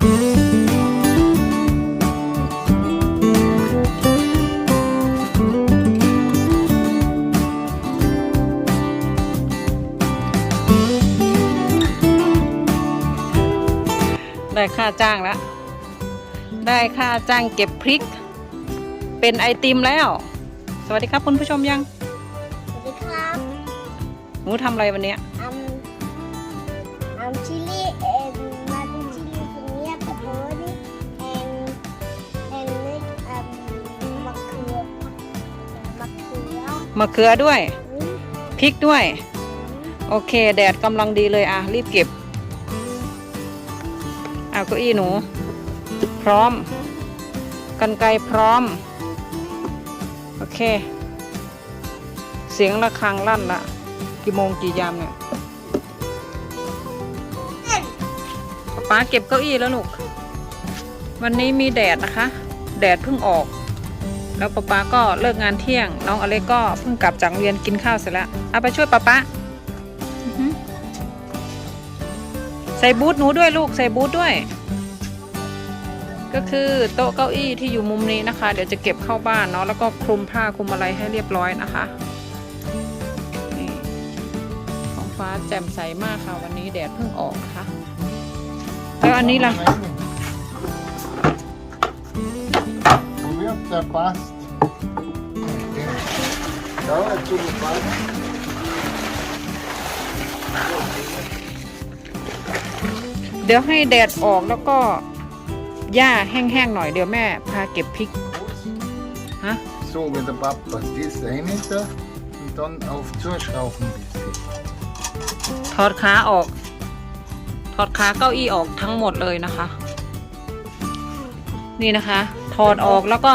ได้ค่าจ้างแล้ว ได้ค่าจ้างเก็บพริก เป็นไอติมแล้ว สวัสดีครับคุณผู้ชมยัง สวัสดีครับ หนูทำอะไรวันเนี้ย มะเขือด้วย พริกด้วย โอเค แดดกำลังดีเลยอะ รีบเก็บ เอาเก้าอี้หนู พร้อม กันไกพร้อม โอเค เสียงะระฆังลั่นละ กี่โมงกี่ยามเนี่ยป๊าป๊าเก็บเก้าอี้แล้วลูก วันนี้มีแดดนะคะ แดดเพิ่งออก แล้วป๊าป๊าก็เลิกงานเที่ยง น้องอเล็กก็เพิ่งกลับจากโรงเรียนกินข้าวเสร็จแล้วเอาไปช่วยป๊าป๊าอื้อหือใส่บูทหนูด้วยลูกใส่บูทด้วย ก็คือโต๊ะเก้าอี้ที่อยู่มุมนี้นะคะ เดี๋ยวจะเก็บเข้าบ้านเนาะแล้วก็คลุมผ้าคลุมอะไรให้เรียบร้อยนะคะนี่ท้องฟ้าแจ่มใสมากค่ะวันนี้แดดเพิ่งออกนะคะแล้วอันนี้ล่ะ Probeer der passt. Ja, dazu gefallen. เดี๋ยวให้แดดออกแล้วก็หญ้าแห้งๆหน่อยเดี๋ยวแม่พาเก็บพริกฮะ So, mit der Papa das eine da und dann auf zuschrauben ein bisschen. ถอดขาออก ถอดขาเก้าอี้ออกทั้งหมดเลยนะคะ นี่นะคะถ อดออกแล้วก็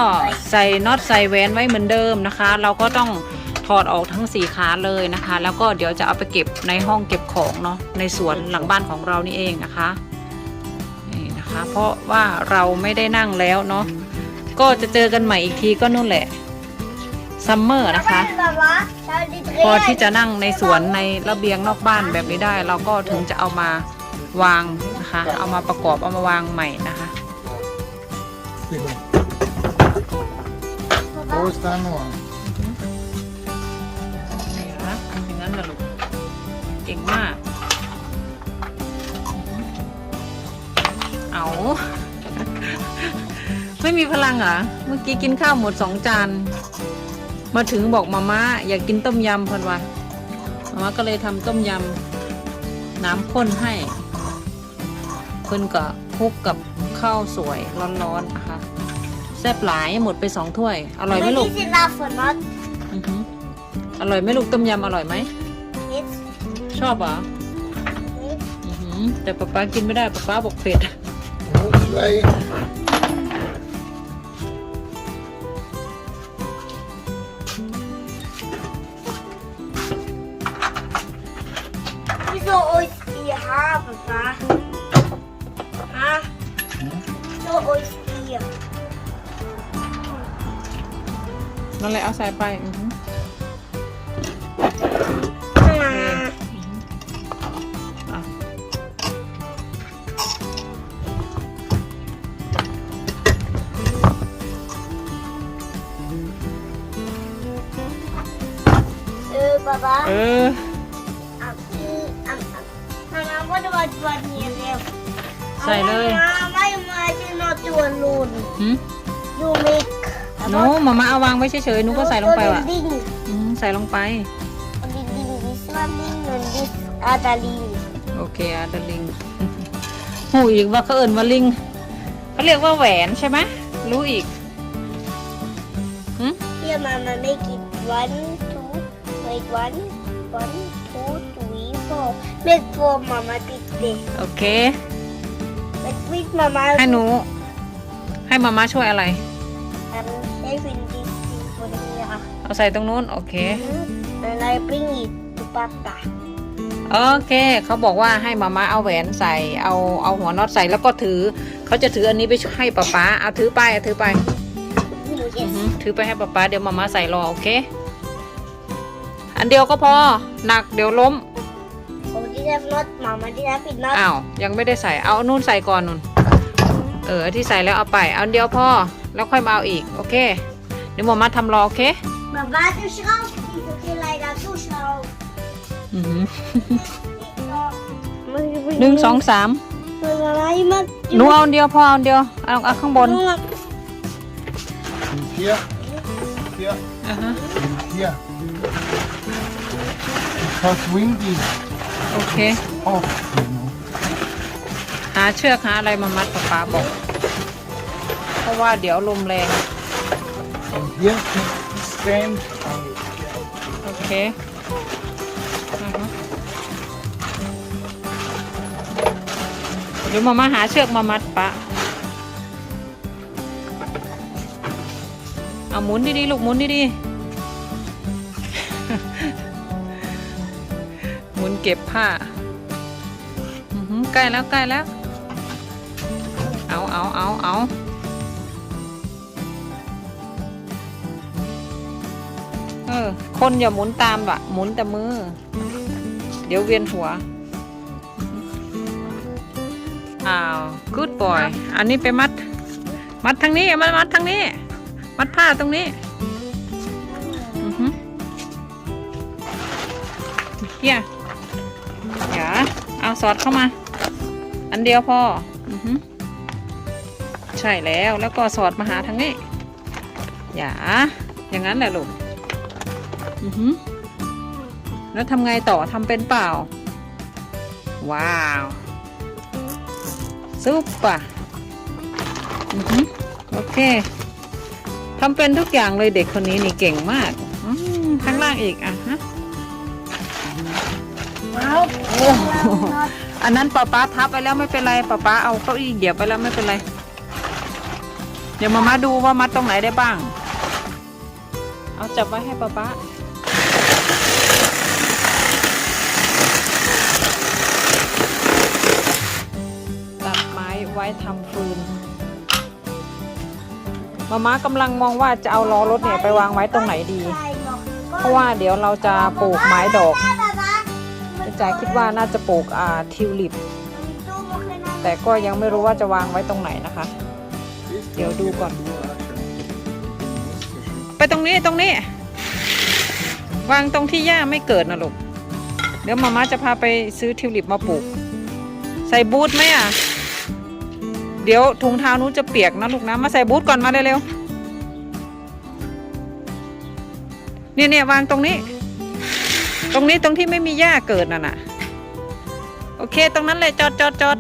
ใส่น็อตใส่แหวนไว้เหมือนเดิมนะคะ เราก็ต้องถอดออกทั้งสี่ขาเลยนะคะ แล้วก็เดี๋ยวจะเอาไปเก็บในห้องเก็บของเนาะในสวนหลังบ้านของเรานี่เองนะคะนี่นะคะ เพราะว่าเราไม่ได้นั่งแล้วเนาะก็จะเจอกันใหม่อีกทีก็นู่นแหละซัมเมอร์นะคะ พอที่จะนั่งในสวนในระเบียงนอกบ้านแบบนี้ได้ เราก็ถึงจะเอามาวางนะคะ เอามาประกอบเอามาวางใหม่นะคะ Wo ist da nur? นี่นะอย่างนั้นนะลูก เก่งมาก เอา ไม่มีพลังเหรอ เมื่อกี้กินข้าวหมดสองจาน มาถึงบอกมาม่าอยากกินต้มยำพิ่นว่ามาม่าก็เลยทำต้มยำน้ำข้นให้ เพิ่นก็คลุกกับข้าวสวยร้อนๆ ซ่บหลายหมดไปสองถ้วย อร่อยไหมลูก This is enough for not อือหืออร่อยไหมลูกต้มยำอร่อยไหม this ชอบเหรอ this อือหือแต่ป๊าป๊ากินไม่ได้ป๊าป๊าบอกเผ็ด Wo zwei? Wieso ist die Haar, Papa? Ha? นั่นแหละเอาใส่ไปอือหือ Ah. อะ Äh, Papa. เออ Um, um, um. Mama, what about one here left? ใส่เลย Mama, why am I not do alone? หืม You make. หนูมามาเอาวางไว้เฉยๆหนูก็ใส่ลงไปว่ะ Ding. อืมใส่ลงไป Ding, ding, this one ding and this other ding. โอเคอาดลิงหูอีกว่าเขาเอิ่นว่าลิงเขาเรียกว่าแหวนใช่ไหมรู้อีกหืม Here, Mama, make it one, two, make one, one, two, three, four. Make four, Mama, big day. โอเค Make with Mama. ให้หนู ให้มาม่าช่วยอะไร I'm saving this thing for the mirror. เอาใส่ตรงนู้นโอเค And I bring it to Papa. โอเค เขาบอกว่าให้มาม่าเอาแหวนใส่ เอาเอาหัวน็อตใส่แล้วก็ถือ เขาจะถืออันนี้ไปให้ป๊าป๊าเอาถือไปเอาถือไปอือหือถือไปให้ป๊าป๊าเดี๋ยวมาม่าใส่รอโอเค อันเดียวก็พอ หนักเดี๋ยวล้ม Oh, this have not, Mama. This have it not. อ้าวยังไม่ได้ใส่เอาอันนู่นใส่ก่อนนู่น เออที่ใส่แล้วเอาไป เอาเดียวพอ แล้วค่อยมาเอาอีก โอเค เดี๋ยวหมอมาทำรอโอเค Mama, du schraubst diese Kleider, du schraubst. อือหือ หนึ่งสองสามหนูเอาอันเดียวพอเอาอันเดียวเอาเอาข้างบน Und hier, hier อ่าฮะ und hier. Because windy. โอเค Oh, you know. หาเชือกหาอะไรมามัดป๊าป๊าบอก เพราะว่าเดี๋ยวลมแรง And here can stand. โอเคอ่าฮะเดี๋ยวมามาหาเชือกมามัดปะเอาหมุนดีๆลูกหมุนดีๆ หมุนเก็บผ้าอือหือใกล้แล้วใกล้แล้ว เอาเอาเอาเออ คนอย่าหมุนตามว่ะ หมุนแต่มือ เดี๋ยวเวียนหัว อ้าว good boy อันนี้ไปมัด มัดทางนี้เอามามัดทางนี้ มัดผ้าตรงนี้เฮียอย่าเอาสอดเข้ามา อันเดียวพอ อือฮึ ใช่แล้วแล้วก็สอดมาหาทางนี้ อย่า อย่างนั้นแหละลูกอือฮึแล้วทำไงต่อทำเป็นเปล่า ว้าวซุปปะอือฮึโอเคทำเป็นทุกอย่างเลยเด็กคนนี้นี่เก่งมากอืมข้างล่างอีกอะฮะโอ้อันนั้นป๊าป๊าพับไปแล้วไม่เป็นไรป๊าป๊าเอาเก้าอี้เหยียบไปแล้วไม่เป็นไร เดี๋ยวมามาดูว่ามัดตรงไหนได้บ้าง เอาจับไว้ให้ป๊าป๊าตัดไม้ไว้ทำฟืนมาม่ากำลังมองว่าจะเอาล้อรถเนี่ยไปวางไว้ตรงไหนดี เพราะว่าเดี๋ยวเราจะปลูกไม้ดอกจ๋าคิดว่าน่าจะปลูกอ่าทิวลิป แต่ก็ยังไม่รู้ว่าจะวางไว้ตรงไหนนะคะ เดี๋ยวดูก่อน ไปตรงนี้ตรงนี้ วางตรงที่หญ้าไม่เกิดนะลูก เดี๋ยวมาม่าจะพาไปซื้อทิวลิปมาปลูก ใส่บูทไหมอะ เดี๋ยวถุงเท้านู้นจะเปียกนะลูกนะมาใส่บูทก่อนมาเร็วๆเนี่ยเนี่ยวางตรงนี้ ตรงนี้ตรงที่ไม่มีหญ้าเกิดน่ะนะโอเค ตรงนั้นเลยจอดจอดจอด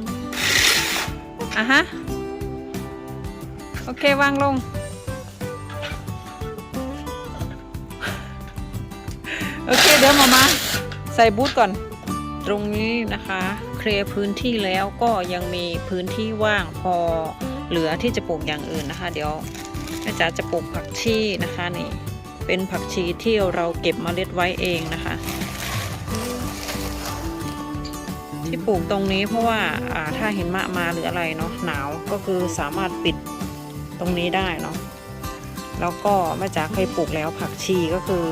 อะฮะ โอเควางลง โอเคเดี๋ยวมามาใส่บูทก่อน ตรงนี้นะคะ เคลียร์พื้นที่แล้วก็ยังมีพื้นที่ว่างพอเหลือที่จะปลูกอย่างอื่นนะคะ เดี๋ยวแม่จ๋าจะปลูกผักชีนะคะนี่เป็นผักชีที่เราเก็บเมล็ดไว้เองนะคะ ที่ปลูกตรงนี้เพราะว่าอ่าถ้าเห็นมะมาหรืออะไรเนาะหนาวก็คือสามารถปิด ตรงนี้ได้เนาะแล้วก็แม่จ๋าเคยปลูกแล้วผักชีก็คือ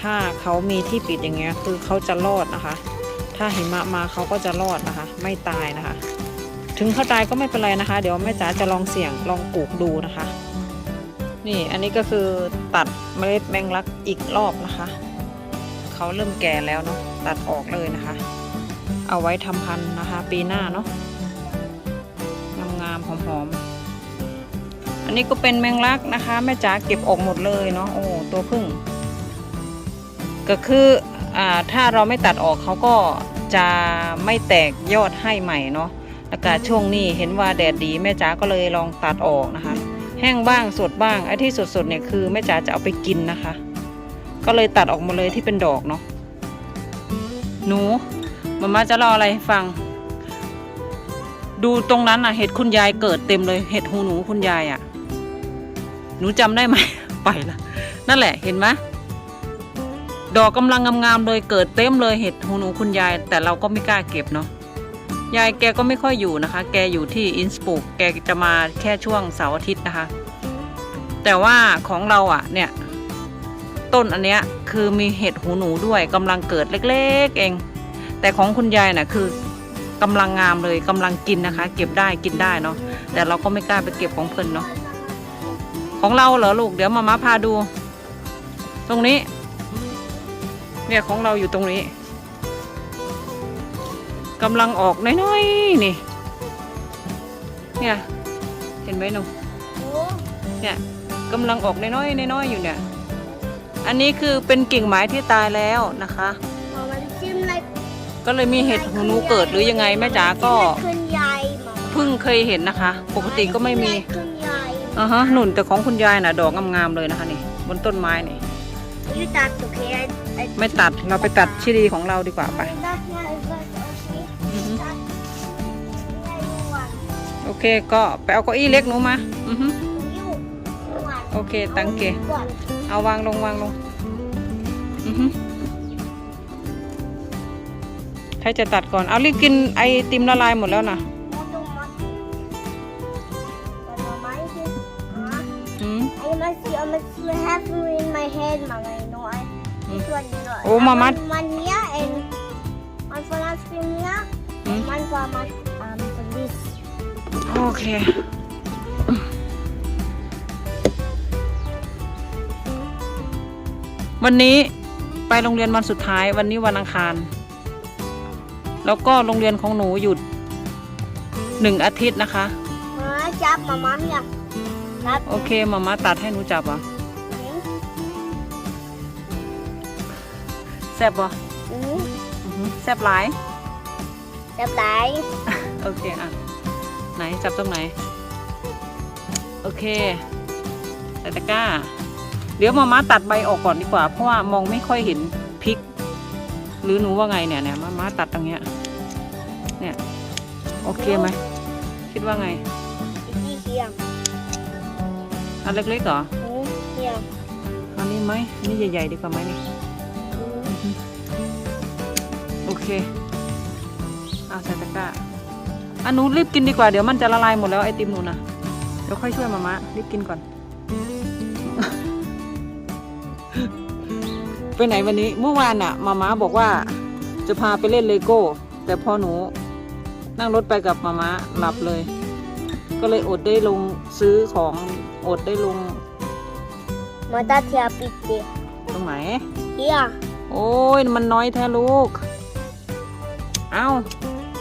ถ้าเขามีที่ปิดอย่างเงี้ยคือเขาจะรอดนะคะ ถ้าหิมะมาเขาก็จะรอดนะคะ ไม่ตายนะคะ ถึงเขาตายก็ไม่เป็นไรนะคะ เดี๋ยวแม่จ๋าจะลองเสี่ยงลองปลูกดูนะคะ นี่อันนี้ก็คือตัดเมล็ดแมงลักอีกรอบนะคะเขาเริ่มแก่แล้วเนาะตัดออกเลยนะคะ เอาไว้ทำพันธุ์นะคะ ปีหน้าเนาะงามๆหอมๆ อันนี้ก็เป็นแมงลักนะคะ แม่จ๋าเก็บออกหมดเลยเนาะโอ้ตัวพึ่ง ก็คืออ่าถ้าเราไม่ตัดออกเขาก็จะไม่แตกยอดให้ใหม่เนาะอากาศช่วงนี้เห็นว่าแดดดีแม่จ๋าก็เลยลองตัดออกนะคะ แห้งบ้างสดบ้างไอ้ที่สดๆเนี่ยคือแม่จ๋าจะเอาไปกินนะคะ ก็เลยตัดออกมาเลยที่เป็นดอกเนาะหนูมาม่าจะรออะไรฟัง ดูตรงนั้นอะเห็ดคุณยายเกิดเต็มเลยเห็ดหูหนูคุณยายอะ หนูจำได้ไหม ไปละนั่นแหละเห็นไหมดอกกำลังงามๆเลยเกิดเต็มเลยเห็ดหูหนูคุณยาย แต่เราก็ไม่กล้าเก็บเนาะยายแกก็ไม่ค่อยอยู่นะคะ แกอยู่ที่อินสปุกแกจะมาแค่ช่วงเสาร์อาทิตย์นะคะ แต่ว่าของเราอะเนี่ย ต้นอันเนี้ยคือมีเห็ดหูหนูด้วยกำลังเกิดเล็ก ๆ เอง แต่ของคุณยายน่ะคือกกำลังงามเลยกำลังกินนะคะ เก็บได้กินได้เนาะแต่เราก็ไม่กล้าไปเก็บของเพิ่นเนาะ ของเราเหรอลูกเดี๋ยวมามาพาดู ตรงนี้ เนี่ยของเราอยู่ตรงนี้กำลังออกน้อยๆนี่เนี่ยเห็นไหมหนูโอ้เนี่ยกำลังออกน้อยๆน้อยๆอยู่เนี่ย อันนี้คือเป็นกิ่งไม้ที่ตายแล้วนะคะมามันจิ้มอะไรก็เลยมีเห็ดหูหนูเกิดหรือยังไงแม่จ๋าก็ขึ้นยายมาเพิ่งเคยเห็นนะคะ ปกติก็ไม่มีขึ้นยาย อ่าฮะหนุนแต่ของคุณยายน่ะ ดอกงามๆเลยนะคะนี่ บนต้นไม้นี่ยูตัดโอเคไอ้ไม่ตัดเราไปตัดชิลีของเราดีกว่าไปตัดเนี่ยไอ้ตัดโอเคอือฮึตัดไอ้หวานโอเคก็ไปเอาเก้าอี้เล็กหนูมาอือฮึยูหวานโอเค ตังเกก่อนเอาวางลงวางลงอือฮึใครจะตัดก่อน เอารีบกินไอติมละลายหมดแล้วนะ have them in my head, Mama. You know, I this one, you know. Oh, I Mama. want One here and one for ice cream here, and Hmm? one for my um for this. โอเค วันนี้ไปโรงเรียนวันสุดท้ายวันนี้วันอังคาร แล้วก็โรงเรียนของหนูหยุดหนึ่งอาทิตย์นะคะ Mama, jump, Mama here. Jump. โอเคมามาตัดให้หนูจับอะ แซ่บป่ะ Hmm? แซ่บหลาย Jump lại. โอเคอะ ไหนจับตรงไหน โอเคใส่ตะกร้า เดี๋ยวมามาตัดใบออกก่อนดีกว่า เพราะว่ามองไม่ค่อยเห็นพริก หรือหนูว่าไงเนี่ยเนี่ยมามาตัดตรงเนี้ย เนี่ย โอเคไหม คิดว่าไง Đi here. อันเล็กๆเหรอ Hmm? Here. อันนี้ไหมอันนี้ใหญ่ๆดีกว่าไหมนี่ เคเอาใส่ตะกร้าอันหนูรีบกินดีกว่าเดี๋ยวมันจะละลายหมดแล้วไอติมหนูนะเดี๋ยวค่อยช่วยมามะรีบกินก่อน ไปไหนวันนี้เมื่อวานน่ะมาม่าบอกว่า จะพาไปเล่นเลโก้ แต่พอหนู นั่งรถไปกับมาม่าหลับเลย ก็เลยอดได้ลงซื้อของอดได้ลง Mata here, picture. ตรงไหน Here. โอ้ยมันน้อยแท้ลูก เอา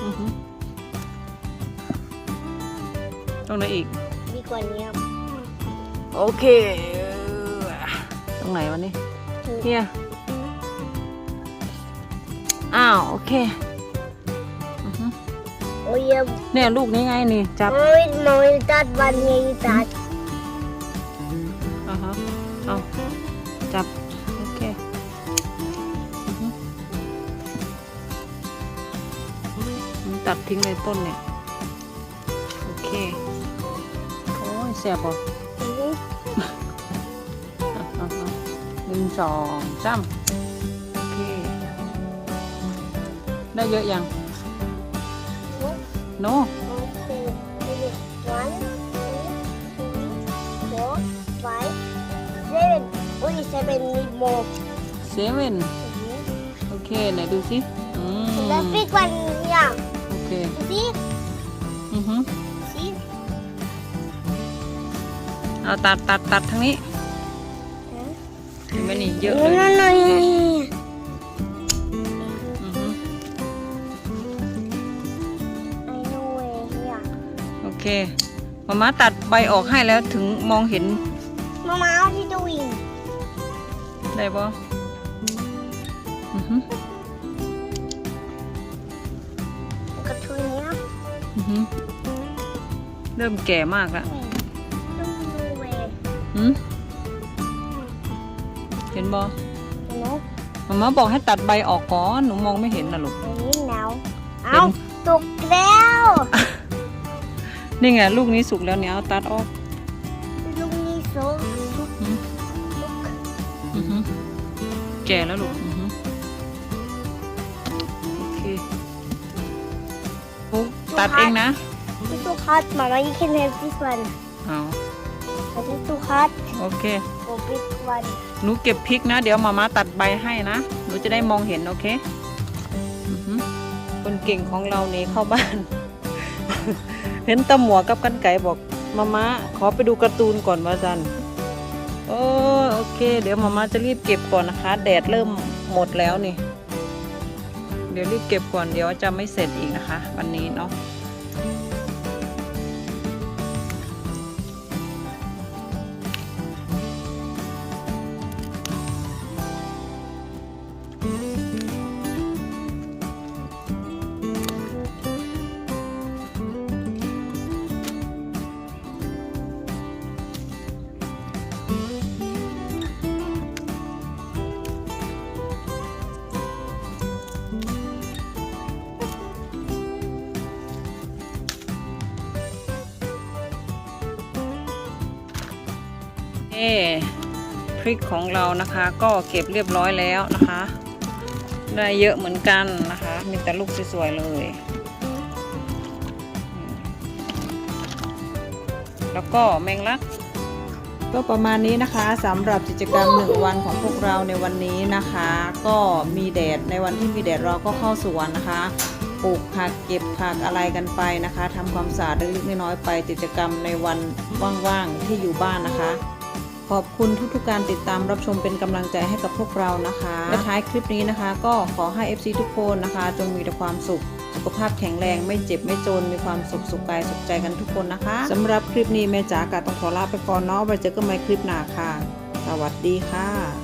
อือหือตรงไหนอีก Big one here. โอเคตรงไหนวะนี่เฮียอ้าวโอเคอือหือ Oh yeah. เนี่ยลูกนี้ไงนี่จับ Mommy, mommy, that one here, you that. อ่าฮะ ตัดทิ้งเลยต้นเนี่ย โอเค โอ้ยแสบป่ะ Hmm? อะอะอะหนึ่งสองสามโอเค ได้เยอะยัง โน Okay. One, two, three, four, five, seven. Only seven need more. เซเว่น Mhm. โอเคไหนดูสิอืม The big one here. โอเค You see? อือฮึ See? เอาตัดตัดตัดทั้งนี้ Huh? เห็นไหมนี่เยอะ No, เลย no, no. here. อือฮึ I know where here. โอเคมาม่าตัดใบออกให้แล้วถึงมองเห็น Mama, how you doing? ได้ เริ่มแก่มากแล้ว Don't know where. หืมเห็นบ่ You know? มาม่าบอกให้ตัดใบออกก่อน หนูมองไม่เห็นนะลูก I need now. เอ้าตกแล้ว นี่ไงลูกนี้สุกแล้วเนี่ยเอาตัดออก ลูกนี้สุกสุกอืมสุกอือฮึแก่แล้วลูก ตัดเองนะ It's too hot, Mama. You can have this one. เอา But it's too hot. โอเค Go big one. หนูเก็บพริกนะ เดี๋ยวมาม่าตัดใบให้นะ หนูจะได้มองเห็น โอเคอือฮึคนเก่งของเราหนี่เข้าบ้าน เห็นตะหมวกับกันไก่บอกมาม่าขอไปดูการ์ตูนก่อนว่าจันโอ้โอเค เดี๋ยวมาม่าจะรีบเก็บก่อนนะคะ แดดเริ่มหมดแล้วนี่ เดี๋ยวรีบเก็บก่อนเดี๋ยวจะไม่เสร็จอีกนะคะ วันนี้เนาะ พริกของเรานะคะ ก็เก็บเรียบร้อยแล้วนะคะ ได้เยอะเหมือนกันนะคะ มีแต่ลูกสวยๆเลย แล้วก็แมงลักก็ประมาณนี้นะคะสำหรับกิจกรรมหนึ่งวันของพวกเราในวันนี้นะคะ ก็มีแดดในวันที่มีแดดเราก็เข้าสวนนะคะปลูกผักเก็บผักอะไรกันไปนะคะทำความสะอาดเล็กๆน้อยๆไปกิจกรรมในวันว่างๆที่อยู่บ้านนะคะ ขอบคุณทุกๆการติดตามรับชมเป็นกำลังใจให้กับพวกเรานะคะ และท้ายคลิปนี้นะคะ ก็ขอให้ FC ทุกคนนะคะ จงมีแต่ความสุข สุขภาพแข็งแรงไม่เจ็บไม่จนมีความสุขสุขกายสุขใจกันทุกคนนะคะสำหรับคลิปนี้แม่จ๋ากาต้องขอลาไปก่อนเนาะไว้เจอกันใหม่คลิปหน้าค่ะ สวัสดีค่ะ